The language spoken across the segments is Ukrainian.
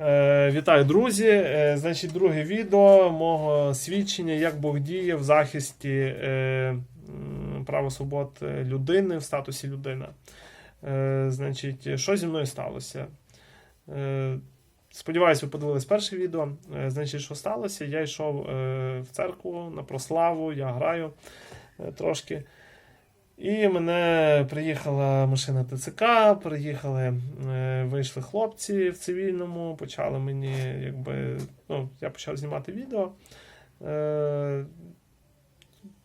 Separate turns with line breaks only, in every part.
Е, Вітаю, друзі! Е, Значить, друге відео мого свідчення, як Бог діє в захисті е, м, свобод людини в статусі людина. Значить, що зі мною сталося? Сподіваюсь, ви подивились перше відео. Значить, що сталося? Я йшов в церкву на прославу, я граю трошки. І мене приїхала машина ТЦК, приїхали, е, вийшли хлопці в цивільному, почали мені, якби, ну, я почав знімати відео. Е,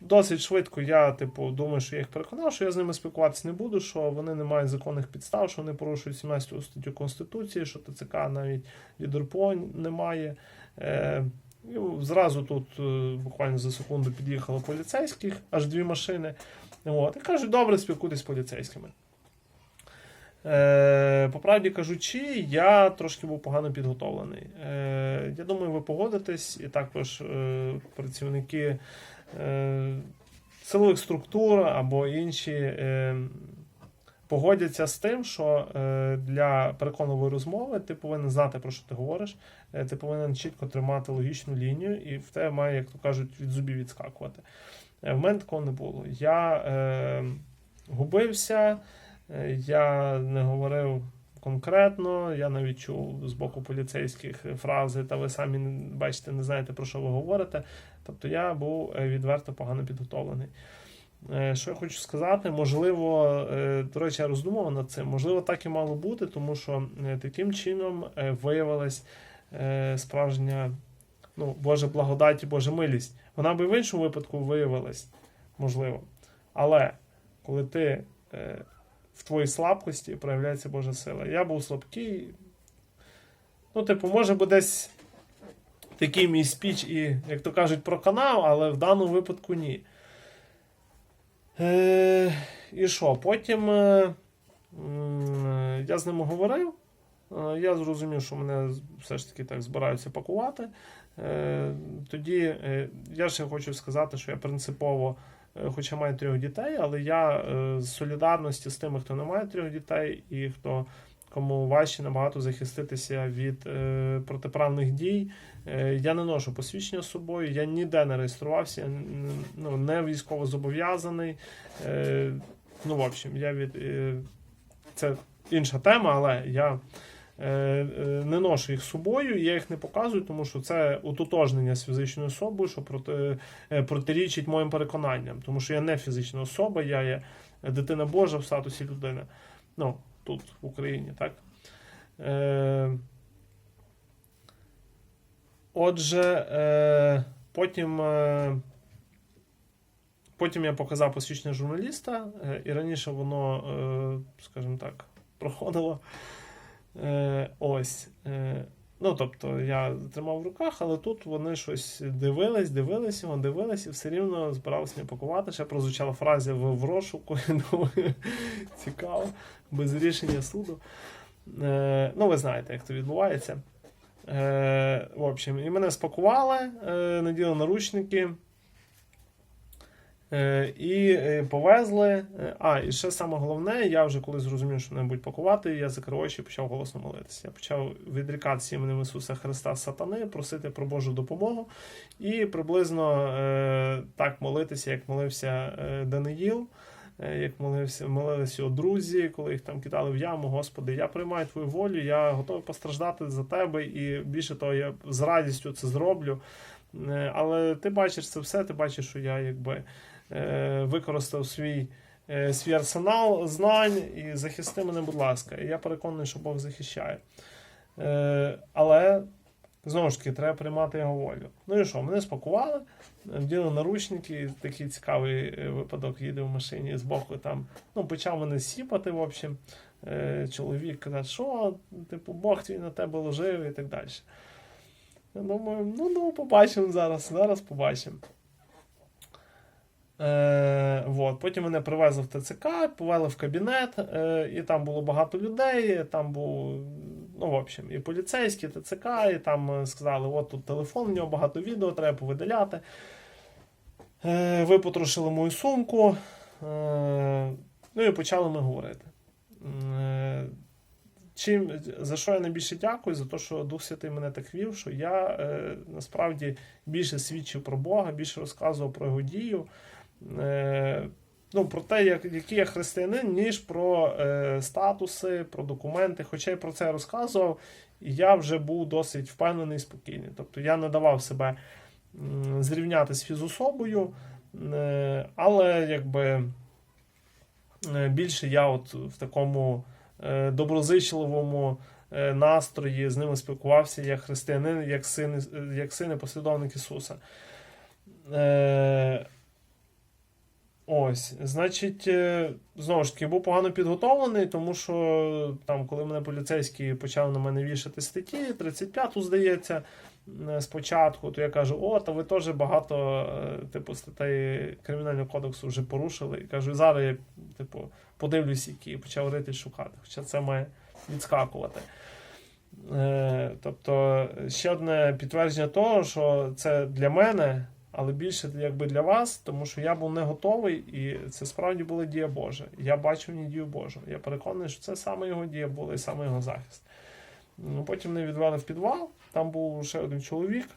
Досить швидко я, типу, думаю, що я їх переконав, що я з ними спілкуватися не буду, що вони не мають законних підстав, що вони порушують 17 статтю Конституції, що ТЦК навіть від РПО немає. Е, і зразу тут буквально за секунду під'їхало поліцейських, аж дві машини. От, і кажуть, добре, спілкуйтесь з поліцейськими. Е, по правді кажучи, я трошки був погано підготовлений. Е, я думаю, ви погодитесь, і також е, працівники е, силових структур або інші е, погодяться з тим, що е, для переконливої розмови ти повинен знати, про що ти говориш, е, ти повинен чітко тримати логічну лінію, і в тебе має, як то кажуть, від зубів відскакувати. В мене такого не було. Я е, губився, е, я не говорив конкретно, я навіть чув з боку поліцейських фрази, та ви самі бачите, не знаєте, про що ви говорите. Тобто я був е, відверто погано підготовлений. Е, Що я хочу сказати, можливо, до речі, я роздумував над цим. Можливо, так і мало бути, тому що таким чином виявилась справжня ну, Божа благодать і Божа милість. Вона би в іншому випадку виявилась, можливо. Але коли ти е, в твоїй слабкості проявляється Божа сила. Я був слабкий. Ну, типу, може би десь такий мій спіч і, як то кажуть, про канал, але в даному випадку ні. Е, і що? Потім е, м, я з ними говорив. Е, Я зрозумів, що мене все ж таки так збираються пакувати. Е, Тоді е, я ще хочу сказати, що я принципово, хоча маю трьох дітей, але я з солідарності з тими, хто не має трьох дітей, і хто кому важче набагато захиститися від протиправних дій. Я не ношу посвідчення з собою, я ніде не реєструвався, ну, не військово зобов'язаний. Ну, в общем, я від. Це інша тема, але я не ношу їх з собою, я їх не показую, тому що це утотожнення з фізичною особою, що проти, е, протирічить моїм переконанням. Тому що я не фізична особа, я є дитина Божа в статусі людини. Ну, тут, в Україні, так? Е, отже, е, потім. Е, Потім я показав посвідчення журналіста, е, і раніше воно, е, скажімо так, проходило. Е, Ось. Е, Ну, тобто, я тримав в руках, але тут вони щось дивились, дивились його, дивились, і все рівно збиралися мене пакувати. Ще прозвучала фраза в, в розшуку. Цікаво, без рішення суду. Е, Ну, ви знаєте, як це відбувається. Е, В общем, і мене спакували, е, наділи наручники. Е, І е, повезли. Е, А, і ще саме головне, я вже коли зрозумів, що мене будуть пакувати, я закрив очі і почав голосно молитися. Я почав відрікатися іменем Ісуса Христа сатани, просити про Божу допомогу. І приблизно так молитися, як молився Даниїл, як молився, молилися друзі, коли їх там кидали в яму. Господи, я приймаю твою волю, я готовий постраждати за тебе, і більше того, я з радістю це зроблю. Але ти бачиш це все, ти бачиш, що я якби використав свій, е, свій арсенал знань і захисти мене, будь ласка. І я переконаний, що Бог захищає. Е, Але знову ж таки треба приймати його волю. Ну і що, мене спакували, вділи наручники, такий цікавий е, випадок їде в машині з боку там. Ну, почав мене сіпати, в общем. Е, Чоловік каже, що, типу, Бог твій на тебе ложив і так далі. Я думаю, ну ну побачимо зараз, зараз побачимо. Е, вот. Потім мене привезли в ТЦК, повели в кабінет, е, і там було багато людей. Там був, ну, в общем, і поліцейські, і ТЦК, і там е, сказали, от тут телефон, в нього багато відео, треба повидаляти. Випотрошили мою сумку. Ну і почали ми говорити. Чим, за що я найбільше дякую? За те, що Дух Святий мене так вів, що я е, насправді більше свідчив про Бога, більше розказував про його дію. Е, ну, про те, як, який я християнин, ніж про е, статуси, про документи. Хоча й про це розказував, і я вже був досить впевнений і спокійний. Тобто я не давав себе м, зрівняти з фізособою, е, але якби е, більше я от в такому е, доброзичливому е, настрої з ними спілкувався як християнин, як син, як син і послідовник Ісуса. Ось, значить, е, знову ж таки, був погано підготовлений, тому що там, коли мене поліцейські почали на мене вішати статті, 35-ту, здається, е, спочатку, то я кажу: о, та ви теж багато е, типу, статей Кримінального кодексу вже порушили. І кажу, зараз я типу, подивлюсь, які почав рити шукати. Хоча це має відскакувати. Тобто, ще одне підтвердження того, що це для мене але більше якби для вас, тому що я був не готовий, і це справді була дія Божа. Я бачив не дію Божу. Я переконаний, що це саме його дія була і саме його захист. Ну, Потім мене відвели в підвал, там був ще один чоловік.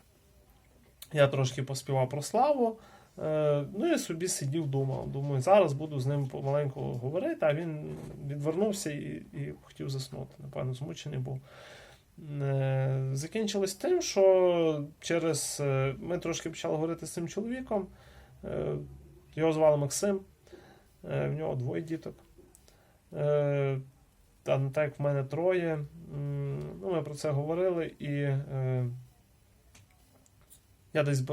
Я трошки поспівав про славу. Е, ну і собі сидів, думав. Думаю, зараз буду з ним помаленьку говорити, а він відвернувся і, і хотів заснути. Напевно, змучений був. Е, Закінчилось тим, що через е, ми трошки почали говорити з цим чоловіком. Е, Його звали Максим, в нього двоє діток. Та не так в мене троє. Ну, Ми про це говорили, і я десь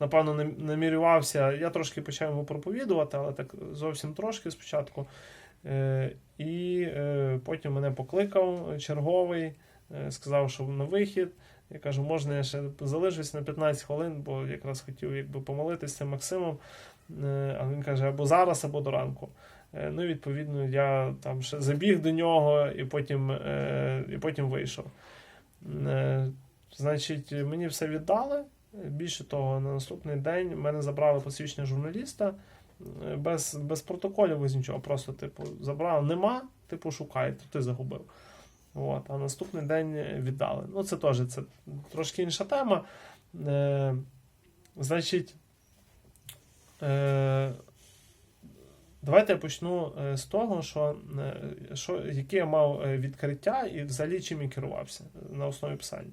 напевно намірювався. Я трошки почав йому проповідувати, але так зовсім трошки спочатку. І потім мене покликав черговий. Е, сказав, що на вихід. Я кажу, можна я ще залишусь на 15 хвилин, бо якраз хотів якби помолитися Максимом. Е, А він каже, або зараз, або до ранку. Е, Ну, відповідно, я там ще забіг до нього і потім, і потім вийшов. Значить, мені все віддали. Більше того, на наступний день мене забрали посвідчення журналіста. Без, без протоколів, без нічого. Просто, типу, забрали, нема, типу, шукай, то ти загубив. От, а наступний день віддали. Ну, це теж це трошки інша тема. Е, значить, е, давайте я почну е, з того, що, е, що, яке я мав е, відкриття і взагалі чим я керувався на основі писання.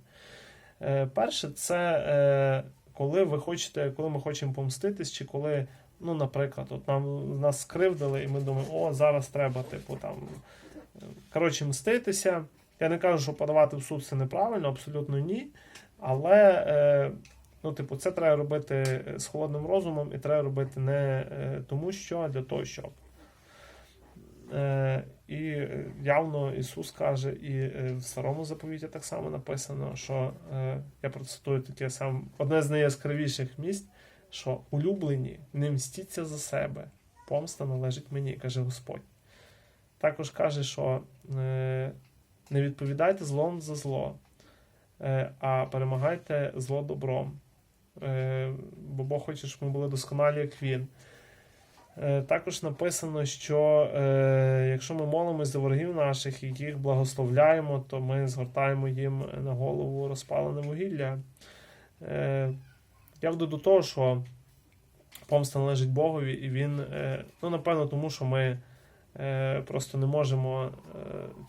Е, перше, це е, коли ви хочете, коли ми хочемо помститись, чи коли, ну, наприклад, от нам нас скривдили, і ми думаємо, о, зараз треба, типу, там. Коротше, мститися. Я не кажу, що подавати в суд це неправильно, абсолютно ні. Але, е, ну, типу, це треба робити з холодним розумом і треба робити не е, тому, що, а для того, щоб. Е, і явно Ісус каже, і в старому заповіті так само написано, що я процитую таке сам одне з найяскравіших місць, що улюблені не мстіться за себе, помста належить мені, каже Господь. Також каже, що е, не відповідайте злом за зло, е, а перемагайте зло добром. Е, бо Бог хоче, щоб ми були досконалі, як Він. Також написано, що якщо ми молимось за ворогів наших і їх благословляємо, то ми згортаємо їм на голову розпалене вугілля. Я веду до того, що помста належить Богові, і він, ну, напевно, тому що ми просто не можемо е,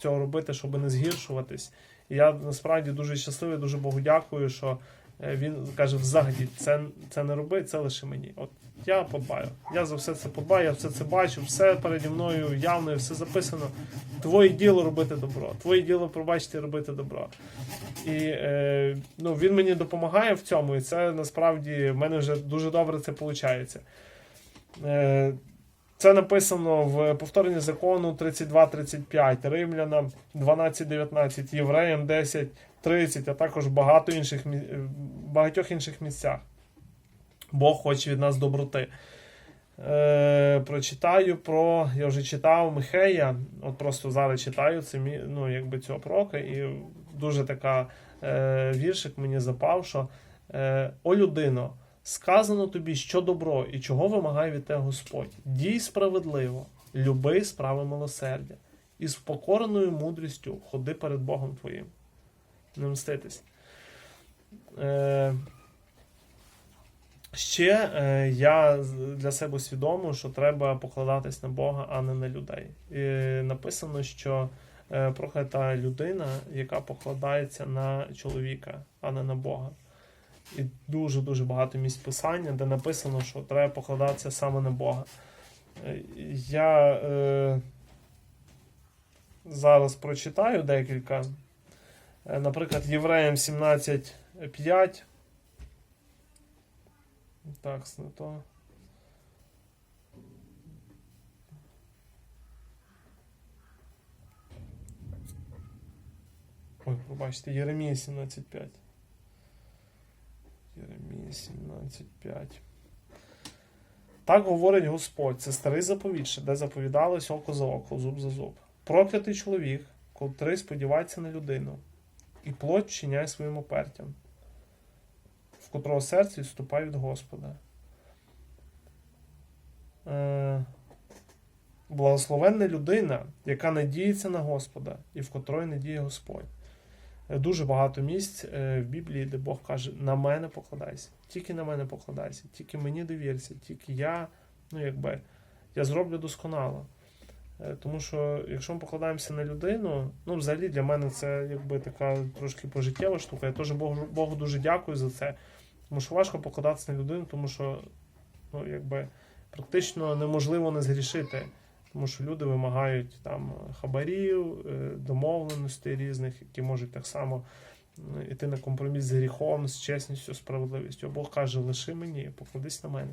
цього робити, щоб не згіршуватись. І я насправді дуже щасливий, дуже Богу дякую, що е, він каже: взагалі, це, це не роби, це лише мені. От я подбаю. Я за все це подбаю, я все це бачу, все переді мною явно, все записано. Твоє діло робити добро, твоє діло пробачити робити добро. І е, ну, він мені допомагає в цьому, і це насправді в мене вже дуже добре це виходить. Е, це написано в повторенні закону 32-35, Римлянам 12-19, Євреям 10-30, а також багато інших, е, багатьох інших місцях. Бог хоче від нас доброти. Е, прочитаю про. Я вже читав Михея, от просто зараз читаю це, ну, якби цього пророка, і дуже така е, віршик мені запав, що е, О людино, сказано тобі, що добро і чого вимагає від тебе Господь. Дій справедливо, люби справи милосердя, і з покореною мудрістю ходи перед Богом твоїм. Не мститись. Е, ще е, я для себе усвідомив, що треба покладатись на Бога, а не на людей. І написано, що е, проклята людина, яка покладається на чоловіка, а не на Бога. І дуже-дуже багато місць писання, де написано, що треба покладатися саме на Бога. Е, Я е, зараз прочитаю декілька. Е, Наприклад, Євреям 17.5. Так, не то. Ой, пробачте, Єремія 17.5. Єремія 17.5. Так говорить Господь, це старий заповіт, де заповідалось око за око, зуб за зуб. Проклятий чоловік, котрий сподівається на людину, і плоть чиняє своїм опертям, в котрого серце відступає від Господа. Е, Благословенна людина, яка надіється на Господа і в котрої надіє Господь. Дуже багато місць е, в Біблії, де Бог каже: на мене покладайся, тільки на мене покладайся, тільки мені довірся, тільки я, ну якби, я зроблю досконало. Е, Тому що якщо ми покладаємося на людину, ну взагалі для мене це якби така трошки пожиттєва штука. Я теж Богу, Богу дуже дякую за це. Тому що важко покладатися на людину, тому що ну, якби, практично неможливо не згрішити. Тому що люди вимагають там хабарів, е, домовленостей різних, які можуть так само е, йти на компроміс з гріхом, з чесністю, справедливістю. Бог каже: лиши мені, покладись на мене.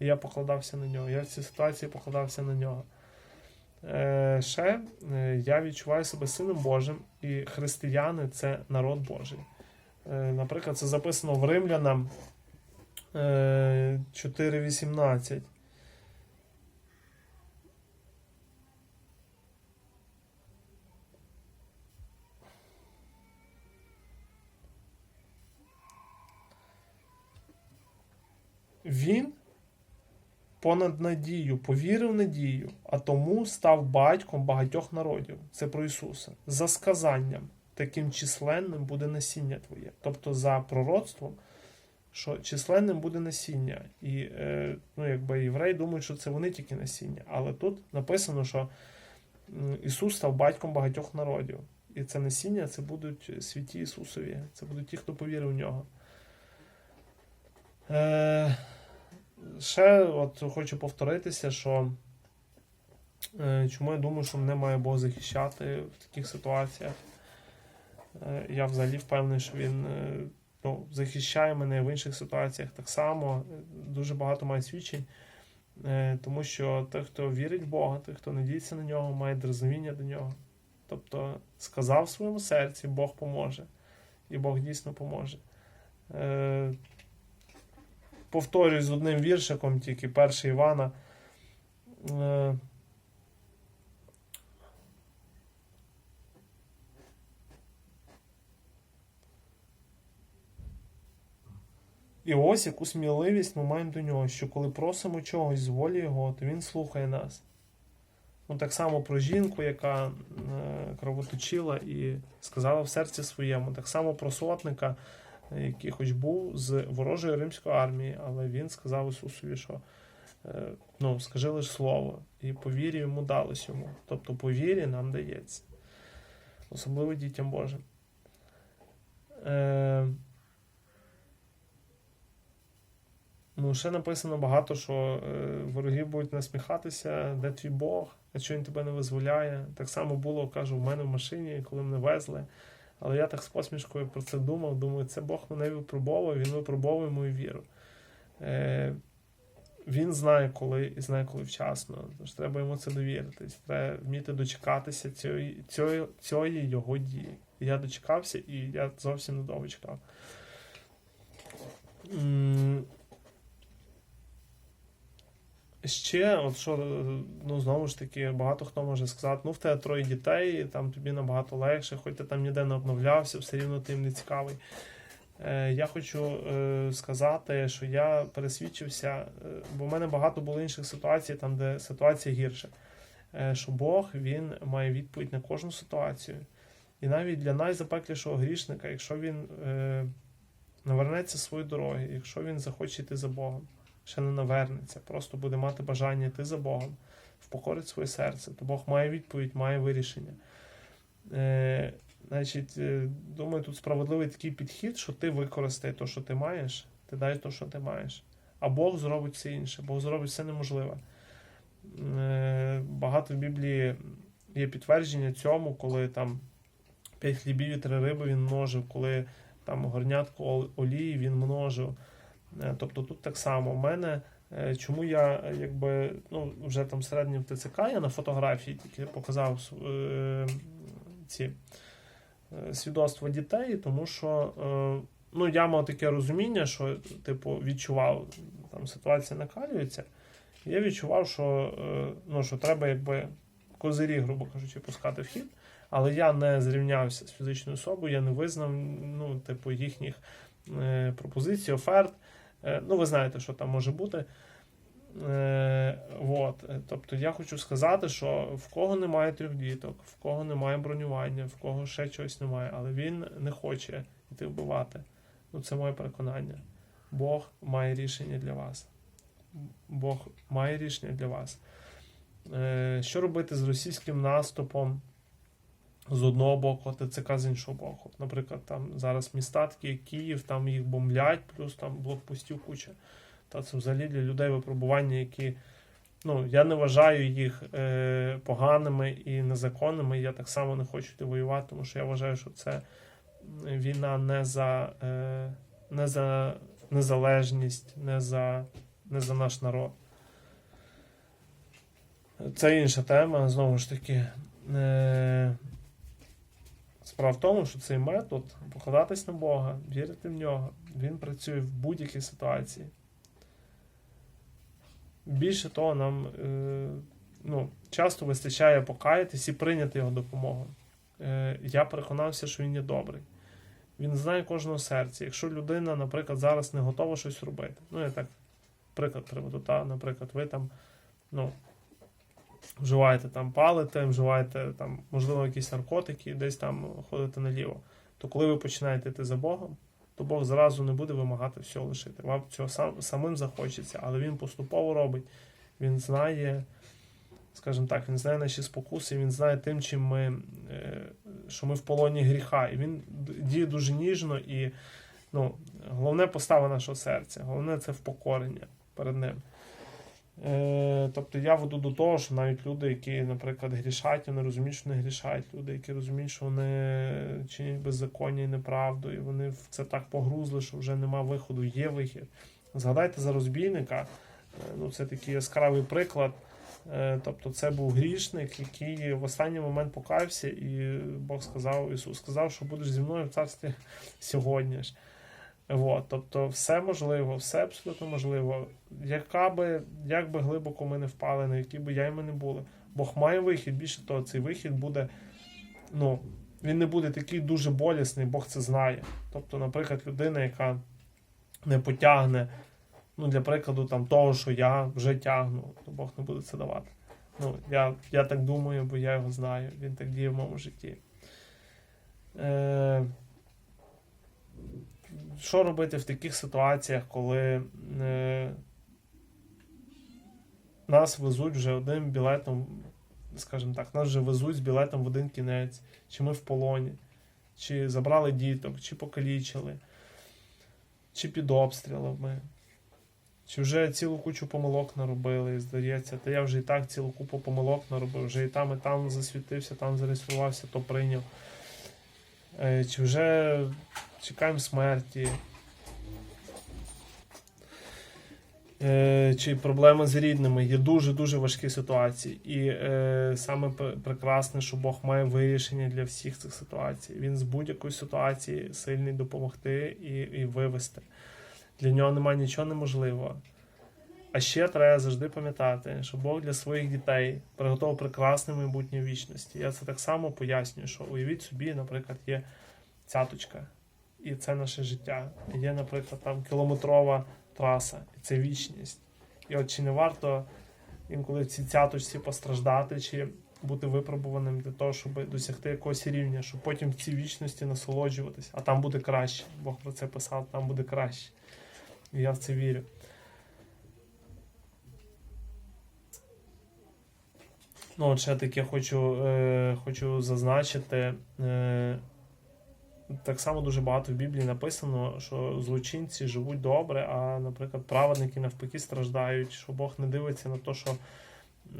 І я покладався на нього. Я в цій ситуації покладався на нього. Е, ще е, я відчуваю себе сином Божим, і християни це народ Божий. Е, наприклад, це записано в Римлянам е, 4.18. Він понад надію повірив надію, а тому став батьком багатьох народів. Це про Ісуса. За сказанням, таким численним буде насіння твоє. Тобто за пророцтвом, що численним буде насіння. І е, ну, якби євреї думають, що це вони тільки насіння. Але тут написано, що Ісус став батьком багатьох народів. І це насіння це будуть святі Ісусові. Це будуть ті, хто повірив в нього. Е, ще от хочу повторитися, що е, чому я думаю, що мене має Бог захищати в таких ситуаціях. Е, я взагалі впевнений, що він е, ну, захищає мене в інших ситуаціях так само. Дуже багато має свідчень. Тому що той, хто вірить в Бога, той, хто надіється на нього, має розуміння до нього. Тобто сказав в своєму серці, Бог поможе. І Бог дійсно поможе. Повторюю з одним віршиком, тільки перший Івана. Е, І ось яку сміливість ми маємо до нього, що коли просимо чогось з волі Його, то Він слухає нас. Ну, так само про жінку, яка е, кровоточила і сказала в серці своєму, так само про сотника, який хоч був з ворожої римської армії, але він сказав Ісусові, що е, ну, скажи лише слово, і по вірі йому далось йому. Тобто по вірі нам дається. Особливо дітям Божим. Е, Ну, ще написано багато, що е, вороги будуть насміхатися, де твій Бог, а що він тебе не визволяє. Так само було, кажу, в мене в машині, коли мене везли. Але я так з посмішкою про це думав. Думаю, це Бог мене випробовує, він випробовує мою віру. Е, він знає, коли і знає, коли вчасно. Тож треба йому це довіритись. Треба вміти дочекатися цієї, цієї, цієї його дії. Я дочекався, і я зовсім недовго чекав. Ще, от що, ну знову ж таки, багато хто може сказати, ну в тебе троє дітей, там тобі набагато легше, хоч ти там ніде не обновлявся, все рівно ти їм не цікавий. Е, я хочу е, сказати, що я пересвідчився, е, бо в мене багато було інших ситуацій, там, де ситуація гірша. е, що Бог він має відповідь на кожну ситуацію. І навіть для найзапеклішого грішника, якщо він е, навернеться свої дороги, якщо він захоче йти за Богом, ще не навернеться, просто буде мати бажання йти за Богом, впокорить своє серце, то Бог має відповідь, має вирішення. Е, значить, е, думаю, тут справедливий такий підхід, що ти використай те, що ти маєш, ти дай те, що ти маєш. А Бог зробить все інше, Бог зробить все неможливе. Е, багато в Біблії є підтвердження цьому, коли там п'ять хлібів і три риби він множив, коли там горнятку олії він множив. Е, Тобто тут так само. У мене, е, чому я е, якби ну, вже там середньо в ТЦК, я на фотографії тільки показав е, ці е, свідоцтва дітей, тому що е, ну, я мав таке розуміння, що типу, відчував, там ситуація накалюється. Я відчував, що, е, ну, що треба якби козирі, грубо кажучи, пускати в хід. Але я не зрівнявся з фізичною особою, я не визнав ну, типу, їхніх е, пропозицій, оферт. Е, ну, ви знаєте, що там може бути. Е. Е, Тобто я хочу сказати, що в кого немає трьох діток, в кого немає бронювання, в кого ще чогось немає, але він не хоче йти вбивати. Ну, це моє переконання. Бог має рішення для вас. Бог має рішення для вас. Е, Що робити з російським наступом з одного боку, ТЦК з іншого боку? Наприклад, там зараз міста такі, як Київ, там їх бомблять, плюс там блокпостів куча. Та це взагалі для людей випробування, які. Ну, я не вважаю їх е, поганими і незаконними. Я так само не хочу йти воювати, тому що я вважаю, що це війна не за, е, не за незалежність, не за, не за наш народ. Це інша тема, знову ж таки. Е, справа в тому, що цей метод покладатись на Бога, вірити в нього, він працює в будь-якій ситуації. Більше того, нам е, ну, часто вистачає покаятись і прийняти його допомогу. Е, я переконався, що він є добрий. Він знає кожного серця. Якщо людина, наприклад, зараз не готова щось робити. Ну, я так, приклад приведу, та, наприклад, ви там, ну, вживаєте там палите, вживаєте там, можливо, якісь наркотики, десь там ходите наліво. То коли ви починаєте йти за Богом, то Бог зразу не буде вимагати всього лишити. Вам цього сам, самим захочеться, але він поступово робить. Він знає, скажімо так, він знає наші спокуси, він знає тим, чим ми, е, що ми в полоні гріха. І він діє дуже ніжно і ну, головне постава нашого серця, головне це впокорення перед ним. Е, тобто я веду до того, що навіть люди, які, наприклад, грішать, вони розуміють, що вони грішать. Люди, які розуміють, що вони чинять беззаконня і неправду, і вони в це так погрузли, що вже нема виходу, є вихід. Згадайте за розбійника. Е, Ну, це такий яскравий приклад. Е, Тобто, це був грішник, який в останній момент покаявся, і Бог сказав, Ісус сказав, що будеш зі мною в царстві сьогодні ж. От, тобто, все можливо, все абсолютно можливо. Яка би, як би глибоко ми не впали, на які би яйми не були. Бог має вихід. Більше того, цей вихід буде, ну, він не буде такий дуже болісний, Бог це знає. Тобто, наприклад, людина, яка не потягне, ну, для прикладу, там, того, що я вже тягну, то Бог не буде це давати. Ну, я, я так думаю, бо я його знаю. Він так діє в моєму житті. Е, що робити в таких ситуаціях, коли е, нас везуть вже одним білетом, скажімо так, нас вже везуть з білетом в один кінець, чи ми в полоні, чи забрали діток, чи покалічили, чи під обстрілами, чи вже цілу кучу помилок наробили, здається, та я вже і так цілу купу помилок наробив, вже і там, і там засвітився, там зареєструвався, то прийняв. Е, Чи вже чекаємо смерті. Е, Чи проблеми з рідними є дуже-дуже важкі ситуації. І е, саме прекрасне, що Бог має вирішення для всіх цих ситуацій. Він з будь-якої ситуації сильний допомогти і, і вивести. Для нього немає нічого неможливого. А ще треба завжди пам'ятати, що Бог для своїх дітей приготував прекрасне майбутнє вічності. Я це так само пояснюю, що уявіть собі, наприклад, є цяточка, і це наше життя. Є, наприклад, там кілометрова траса, і це вічність. І от чи не варто інколи в цій цяточці постраждати чи бути випробуваним для того, щоб досягти якогось рівня, щоб потім в цій вічності насолоджуватись, а там буде краще. Бог про це писав, там буде краще. І я в це вірю. Ну, от ще таке хочу, е, хочу зазначити. Е, так само дуже багато в Біблії написано, що злочинці живуть добре, а, наприклад, праведники навпаки страждають, що Бог не дивиться на те, що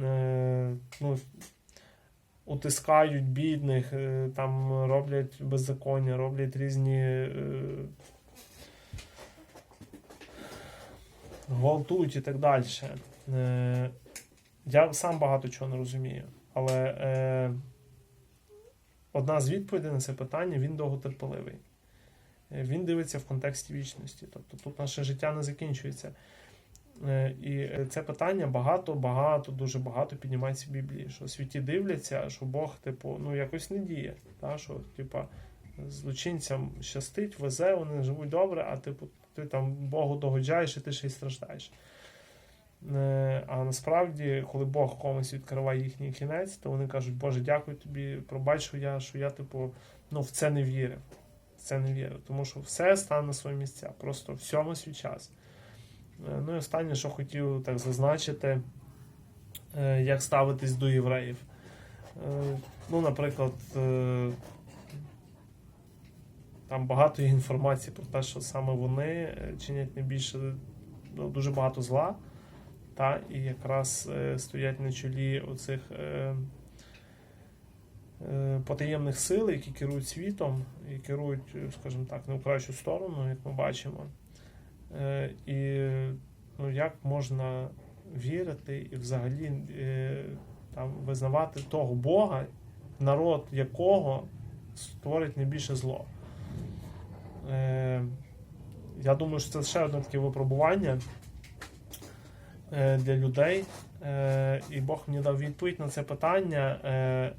е, ну, утискають бідних, е, там роблять беззаконня, роблять різні. Е, гвалтують і так далі. Я сам багато чого не розумію, але е, одна з відповідей на це питання він довготерпеливий. Е, Він дивиться в контексті вічності. Тобто тут наше життя не закінчується. Е, І це питання багато, багато, дуже багато піднімається в Біблії. Що світі дивляться, що Бог, типу, ну якось не діє. Та? Що, типа, злочинцям щастить, везе, вони живуть добре, а типу, ти там Богу догоджаєш і ти ще й страждаєш. Е, А насправді, коли Бог комусь відкриває їхній кінець, то вони кажуть, Боже, дякую тобі, пробач, що я, що я типу, ну, в це не вірив. В це не вірив. Тому що все стане на свої місця. Просто всьому свій час. Е, Ну і останнє, що хотів так зазначити, е, як ставитись до євреїв. Ну, наприклад, там багато є інформації про те, що саме вони чинять найбільше ну, дуже багато зла, та, і якраз е, стоять на чолі оцих е, е, потаємних сил, які керують світом і керують, скажімо так, не в кращу сторону, як ми бачимо. І ну, як можна вірити і взагалі там, визнавати того Бога, народ якого створить найбільше зло. Я думаю, що це ще одне таке випробування для людей. Е, і Бог мені дав відповідь на це питання. Е,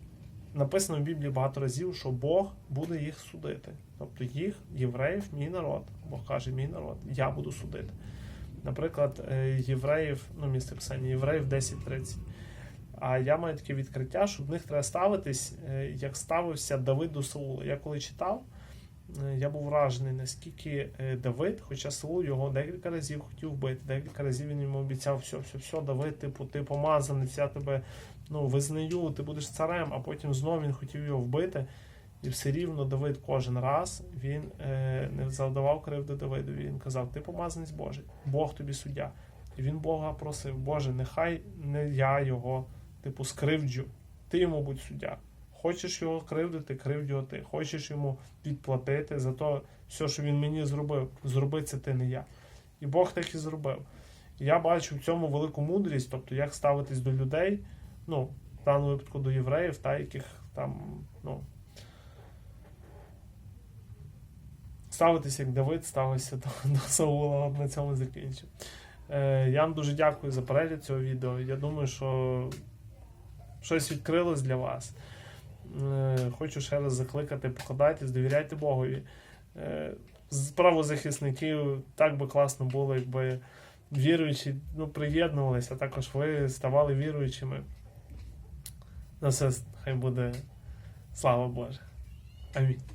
написано в Біблії багато разів, що Бог буде їх судити. Тобто їх, євреїв, мій народ. Бог каже, мій народ, я буду судити. Наприклад, е, євреїв, ну, місце писання, євреїв 10.30. А я маю таке відкриття, що в них треба ставитись, е, як ставився Давид до Саула. Я коли читав, е, я був вражений, наскільки е, Давид, хоча Саул його декілька разів хотів вбити, декілька разів він йому обіцяв, все, все, все, Давид, типу, ти помазанець, я тебе ну, визнаю, ти будеш царем, а потім знову він хотів його вбити. І все рівно Давид кожен раз він е, не завдавав кривди Давидові. Він казав: Ти помазанець Божий, Бог тобі суддя. І він Бога просив, Боже, нехай не я його, типу, скривджу. Ти йому будь суддя. Хочеш його кривдити, кривдь його ти. Хочеш йому відплатити за те, все, що він мені зробив, зроби це ти не я. І Бог так і зробив. Я бачу в цьому велику мудрість, тобто як ставитись до людей, ну, в даному випадку до євреїв, та яких там, ну. Ставитись як Давид, ставився до, до Саула, на цьому закінчу. Е, я вам дуже дякую за перегляд цього відео. Я думаю, що щось відкрилось для вас. Е, хочу ще раз закликати, покладайтесь, довіряйте Богові. Е, з правозахисників так би класно було, якби віруючі ну, приєднувалися, а також ви ставали віруючими. На все хай буде слава Божа. Амінь.